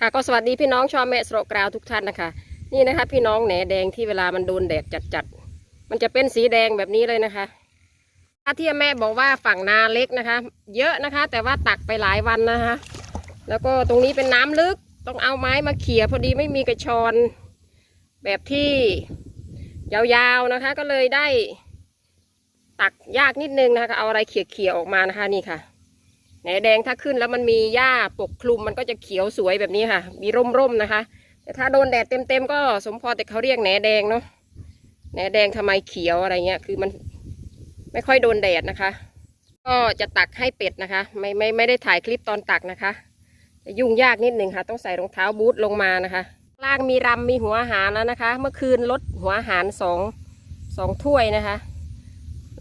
ค่ะก็สวัสดีพี่น้องชาวแม่สโรกราวทุกท่านนะคะ นี่นะคะ พี่น้องแหนแดงที่เวลามันโดนแดดจัดๆมันจะเป็นสีแดงแบบนี้เลยนะคะถ้าที่แม่บอกว่าฝั่งนาเล็กนะคะ เยอะนะคะ แต่ว่าตักไปหลายวันนะคะ แล้วก็ตรงนี้เป็นน้ำลึกต้องเอาไม้มาเขี่ยพอดีไม่มีกระชอนแบบที่ยาวๆนะคะ ก็เลยได้ตักยากนิดนึงนะคะเอาอะไรเขี่ยๆออกมานะคะนี่ค่ะ แหนแดงถ้าขึ้นแล้วมันมีหญ้าปกคลุมมันก็จะเขียวสวยแบบนี้ค่ะ มีร่มๆนะคะ แต่ถ้าโดนแดดเต็มๆก็สมพอแต่เขาเรียกแหนแดงเนาะแหนแดงทำไมเขียวอะไรเงี้ยคือมันไม่ค่อยโดนแดดนะคะ ก็จะตักให้เป็ดนะคะ ไม่ไม่ไม่ได้ถ่ายคลิปตอนตักนะคะจะยุ่งยากนิดนึงค่ะ ต้องใส่รองเท้าบูทลงมานะคะล่างมีรำมีหัวอาหารแล้วนะคะ เมื่อคืนลดหัวอาหารสองสองถ้วยนะคะ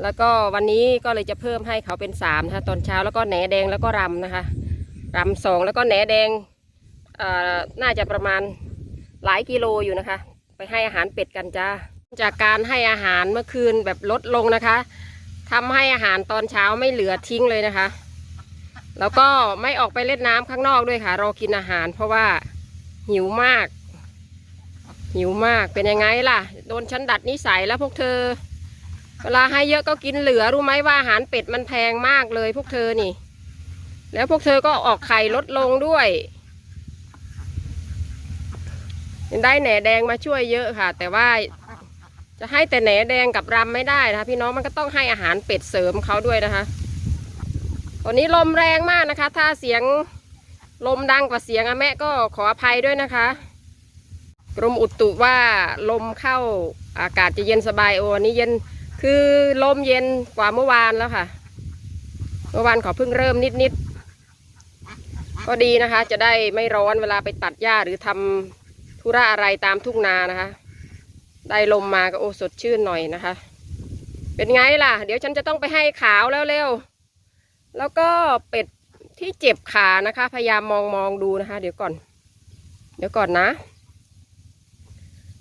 แล้วก็วันนี้ก็เลยจะเพิ่มให้เขาเป็นสามนะคะตอนเช้าแล้วก็แหนแดงแล้วก็รำนะคะรำสองแล้วก็แหนแดงอ่อน่าจะประมาณหลายกิโลอยู่นะคะ ไปให้อาหารเป็ดกันจ้าจากการให้อาหารเมื่อคืนแบบลดลงนะคะทำให้อาหารตอนเช้าไม่เหลือทิ้งเลยนะคะ แล้วก็ไม่ออกไปเล่นน้ำข้างนอกด้วยค่ะรอกินอาหาร เพราะว่าหิวมาก หิวมากเป็นยังไงล่ะ โดนฉันดัดนิสัยแล้วพวกเธอ เวลาให้เยอะก็กินเหลือรู้ไหมว่าอาหารเป็ดมันแพงมากเลยพวกเธอนี่ แล้วพวกเธอก็ออกไข่ลดลงด้วยได้แหนแดงมาช่วยเยอะค่ะ แต่ว่าจะให้แต่แหนแดงกับรำไม่ได้นะคะพี่น้องมันก็ต้องให้อาหารเป็ดเสริมเขาด้วยนะคะตอนนี้ลมแรงมากนะคะ ถ้าเสียงลมดังกว่าเสียงอแม่ก็ขออภัยด้วยนะคะ กรมอุตุว่าลมเข้าอากาศจะเย็นสบายโอ้วันนี้เย็น คือลมเย็นกว่าเมื่อวานแล้วค่ะ เมื่อวานขอเพิ่งเริ่มนิดๆ ก็ดีนะคะ จะได้ไม่ร้อนเวลาไปตัดหญ้าหรือทำธุระอะไรตามทุ่งนานะคะ ได้ลมมาก็โอ้สดชื่นหน่อยนะคะ เป็นไงล่ะ เดี๋ยวฉันจะต้องไปให้ขาวแล้วเร็ว แล้วก็เป็ดที่เจ็บขานะคะ พยายามมองมองดูนะคะ เดี๋ยวก่อน เดี๋ยวก่อนนะ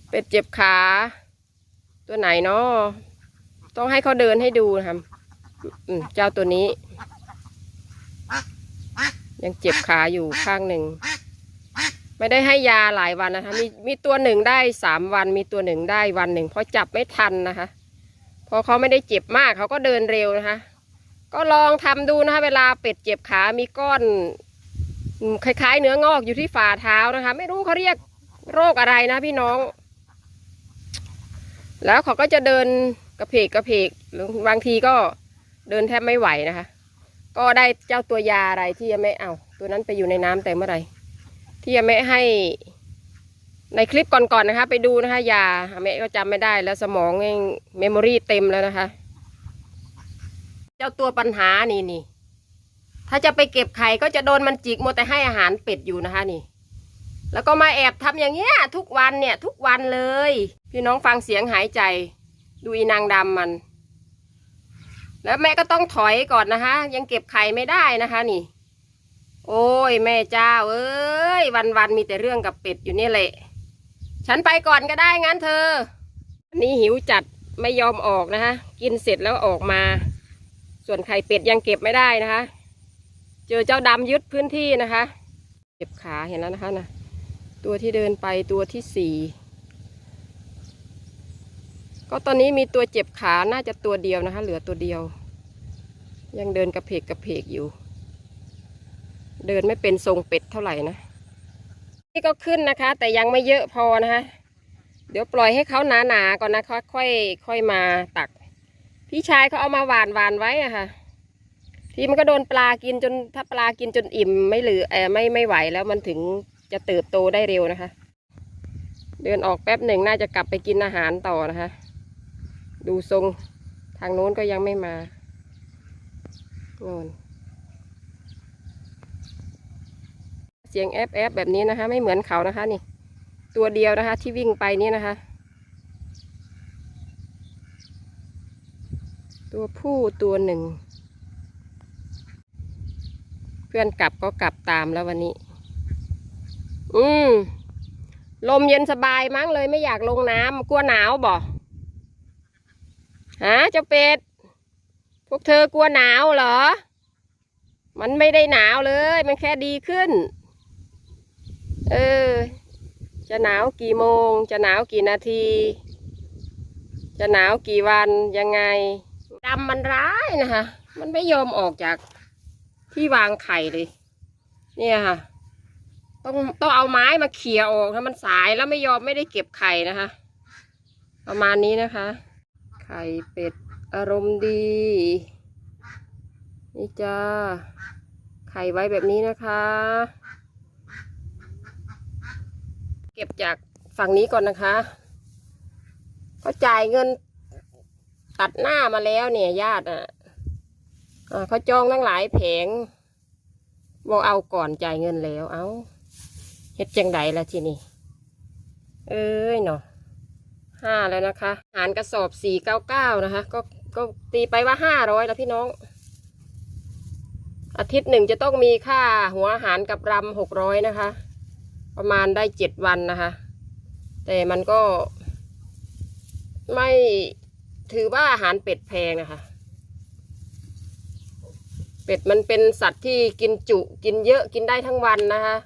เป็ดเจ็บขา ตัวไหนเนาะ ต้องให้เขาเดินให้ดูนะครับเจ้าตัวนี้ ยังเจ็บขาอยู่ข้างหนึ่ง ไม่ได้ให้ยาหลายวันนะคะ มีมีตัวหนึ่งได้สามวัน มีตัวหนึ่งได้วันหนึ่งเพราะจับไม่ทันนะคะ พอเขาไม่ได้เจ็บมากเขาก็เดินเร็วนะคะ ก็ลองทำดูนะคะ เวลาเป็ดเจ็บขามีก้อนคล้ายๆ เนื้องอกอยู่ที่ฝ่าเท้านะคะ ไม่รู้เขาเรียกโรคอะไรนะพี่น้อง แล้วเขาก็จะเดิน กระเพกกระเพกหรือบางทีก็เดินแทบไม่ไหวนะคะ ก็ได้เจ้าตัวยาอะไรที่ยังไม่เอาตัวนั้นไปอยู่ในน้ำแต่เมื่อไหร่ที่ยังไม่ให้ ในคลิปก่อนๆนะคะ ไปดูนะคะ ยาแม่ก็จำไม่ได้แล้วสมองเองเมมโมรีเต็มแล้วนะคะ เจ้าตัวปัญหานี่นี่ถ้าจะไปเก็บไข่ก็จะโดนมันจิกมัวแต่ให้อาหารเป็ดอยู่นะคะนี่ แล้วก็มาแอบทำอย่างเงี้ยทุกวันเนี่ย ทุกวันเลย พี่น้องฟังเสียงหายใจ ดูอีนางดำมัน แล้วแม่ก็ต้องถอยก่อนนะคะ ยังเก็บไข่ไม่ได้นะคะ นี่ โอ้ยแม่เจ้า เอ้ยวันวันมีแต่เรื่องกับเป็ดอยู่นี่แหละ ฉันไปก่อนก็ได้งั้นเธออันนี้หิวจัดไม่ยอมออกนะคะ กินเสร็จแล้วออกมา ส่วนไข่เป็ดยังเก็บไม่ได้นะคะ เจอเจ้าดำยึดพื้นที่นะคะ เก็บขาเห็นแล้วนะคะนะตัวที่เดินไปตัวที่สี่ ก็ตอนนี้มีตัวเจ็บขาน่าจะตัวเดียวนะคะ เหลือตัวเดียว ยังเดินกระเพกกระเพกอยู่ เดินไม่เป็นทรงเป็ดเท่าไหร่นะนี่ก็ขึ้นนะคะ แต่ยังไม่เยอะพอนะคะ เดี๋ยวปล่อยให้เขาหนาๆก่อนนะคะค่อยค่อยมาตัก พี่ชายเขาเอามาหวานหวานไว้อะค่ะทีมันก็โดนปลากินจนถ้าปลากินจนอิ่มไม่เหลือเออไม่ไม่ไหวแล้วมันถึงจะเติบโตได้เร็วนะคะ เดินออกแป๊บหนึ่งน่าจะกลับไปกินอาหารต่อนะคะ ดูทรงทางโน้นก็ยังไม่มาโน่นเสียงแอบแอบแบบนี้นะคะ ไม่เหมือนเขานะคะนี่ ตัวเดียวนะคะ ที่วิ่งไปนี่นะคะ ตัวผู้ตัวหนึ่ง เพื่อนกลับก็กลับตามแล้ววันนี้ อืมลมเย็นสบายมั้งเลยไม่อยากลงน้ำกลัวหนาวบ่ ฮะเจ้าเป็ด พวกเธอกลัวหนาวเหรอ มันไม่ได้หนาวเลย มันแค่ดีขึ้นเอออ จะหนาวกี่โมง จะหนาวกี่นาที จะหนาวกี่วันยังไงดำมันร้ายนะคะ มันไม่ยอมออกจากที่วางไข่เลย เนี่ยค่ะ ต้องต้องเอาไม้มาเขี่ยออกถ้ามันสายแล้วไม่ยอมไม่ได้เก็บไข่นะคะ ประมาณนี้นะคะ ไข่เป็ดอารมณ์ดี นี่จ้า ไข่ไว้แบบนี้นะคะ เก็บจากฝั่งนี้ก่อนนะคะก็จ่ายเงินตัดหน้ามาแล้วเนี่ยญาติอะเขาจองตั้งหลายแผงบอกเอาก่อนจ่ายเงินแล้ว เอาเฮ็ดจังใดละทีนี้เอ้ยเนาะ ห้าแล้วนะคะอาหารกระสอบสี่เก้าเก้านะคะ ก็ก็ตีไปว่าห้าร้อยแล้วพี่น้อง อาทิตย์หนึ่งจะต้องมีค่าหัวอาหารกับรำหกร้อยนะคะ ประมาณได้เจ็ดวันนะคะ แต่มันก็ ไม่ถือว่าอาหารเป็ดแพงนะคะ เป็ดมันเป็นสัตว์ที่กินจุกินเยอะกินได้ทั้งวันนะคะ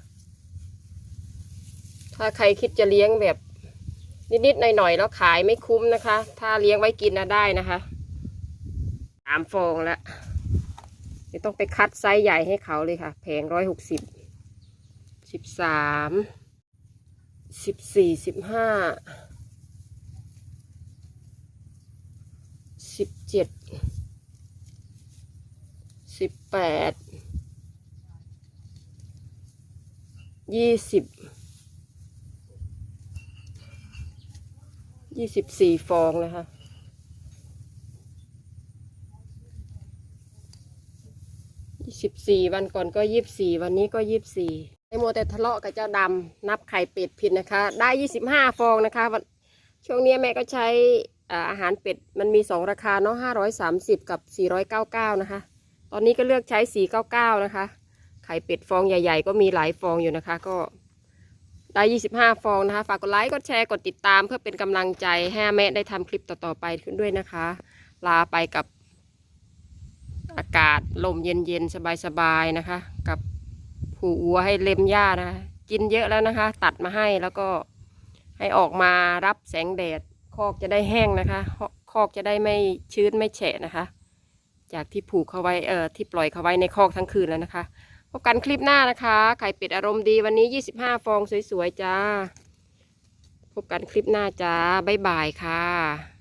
ถ้าใครคิดจะเลี้ยงแบบ นิดๆหน่อยๆแล้วขายไม่คุ้มนะคะ ถ้าเลี้ยงไว้กินนะได้นะคะสามฟองแล้วเดี๋ยวต้องไปคัดไซส์ใหญ่ให้เขาเลยค่ะแพงร้อยหกสิบสิบสามสิบสี่สิบห้าสิบเจ็ดสิบแปดยี่สิบ ยี่สิบสี่ฟองนะคะยี่สิบสี่วันก่อนก็ยี่สิบสี่วันนี้ก็ยี่สิบสี่ไอโมแต่ทะเลาะกับเจ้าดำนับไข่เป็ดผิดนะคะ ได้ยี่สิบห้าฟองนะคะวันช่วงนี้แม่ก็ใช้อาหารเป็ดมันมีสองราคาเนาะห้าร้อยสามสิบกับสี่ร้อยเก้าเก้านะคะ ตอนนี้ก็เลือกใช้สี่เก้าเก้านะคะ ไข่เป็ดฟองใหญ่ ๆ ก็มีหลายฟองอยู่นะคะ ก็ ได้ยี่สิบห้าฟองนะคะ ฝากกดไลค์ กดแชร์ กดติดตามเพื่อเป็นกำลังใจให้แม่ได้ทำคลิปต่อๆไปขึ้นด้วยนะคะ ลาไปกับอากาศลมเย็นๆ สบายๆ นะคะ กับผูวัวให้เล็มหญ้านะคะ กินเยอะแล้วนะคะ ตัดมาให้แล้วก็ให้ออกมารับแสงแดด คอกจะได้แห้งนะคะ คอกจะได้ไม่ชื้นไม่แฉะนะคะ จากที่ผูกเขาไว้ เอ่อ ที่ปล่อยเขาไว้ในคอกทั้งคืนแล้วนะคะ บกันคลิปหน้านะคะ ไข่เป็ดอารมณ์ดีวันนี้ 25 ฟองสวยๆจ้า พบกันคลิปหน้าจ้า บ๊ายบายค่ะ